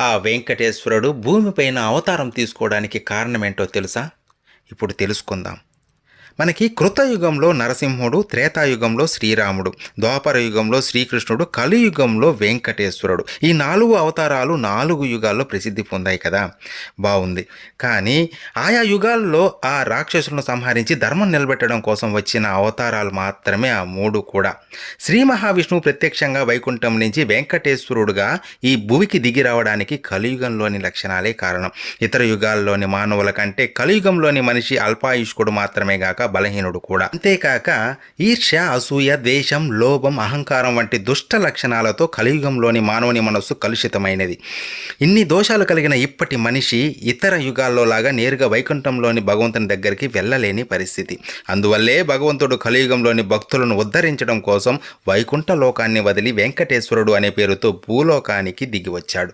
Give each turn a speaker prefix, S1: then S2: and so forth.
S1: ఆ వెంకటేశ్వరుడు భూమిపైన అవతారం తీసుకోవడానికి కారణమేంటో తెలుసా? ఇప్పుడు తెలుసుకుందాం. మనకి కృతయుగంలో నరసింహుడు త్రేతాయుగంలో శ్రీరాముడు ద్వాపర యుగంలో శ్రీకృష్ణుడు కలియుగంలో వెంకటేశ్వరుడు. ఈ నాలుగు అవతారాలు నాలుగు యుగాల్లో ప్రసిద్ధి పొందాయి కదా. బాగుంది కానీ ఆయా యుగాల్లో ఆ రాక్షసులను సంహరించి ధర్మం నిలబెట్టడం కోసం వచ్చిన అవతారాలు మాత్రమే ఆ మూడు కూడా. శ్రీ మహావిష్ణువు ప్రత్యక్షంగా వైకుంఠం నుంచి వెంకటేశ్వరుడుగా ఈ భూమికి దిగి రావడానికి కలియుగంలోని లక్షణాలే కారణం. ఇతర యుగాల్లోని మానవుల కంటే కలియుగంలోని మనిషి అల్పాయుష్కుడు మాత్రమే గాక బలహీనుడు కూడా. అంతేకాక ఈర్ష్య అసూయ ద్వేషం లోభం అహంకారం వంటి దుష్ట లక్షణాలతో కలియుగంలోని మానవుని మనస్సు కలుషితమైనది. ఇన్ని దోషాలు కలిగిన ఇప్పటి మనిషి ఇతర యుగాల్లో లాగా నేరుగా వైకుంఠంలోని భగవంతుని దగ్గరికి వెళ్ళలేని పరిస్థితి. అందువల్లే భగవంతుడు కలియుగంలోని భక్తులను ఉద్ధరించడం కోసం వైకుంఠ లోకాన్ని వదిలి వెంకటేశ్వరుడు అనే పేరుతో భూలోకానికి దిగి వచ్చాడు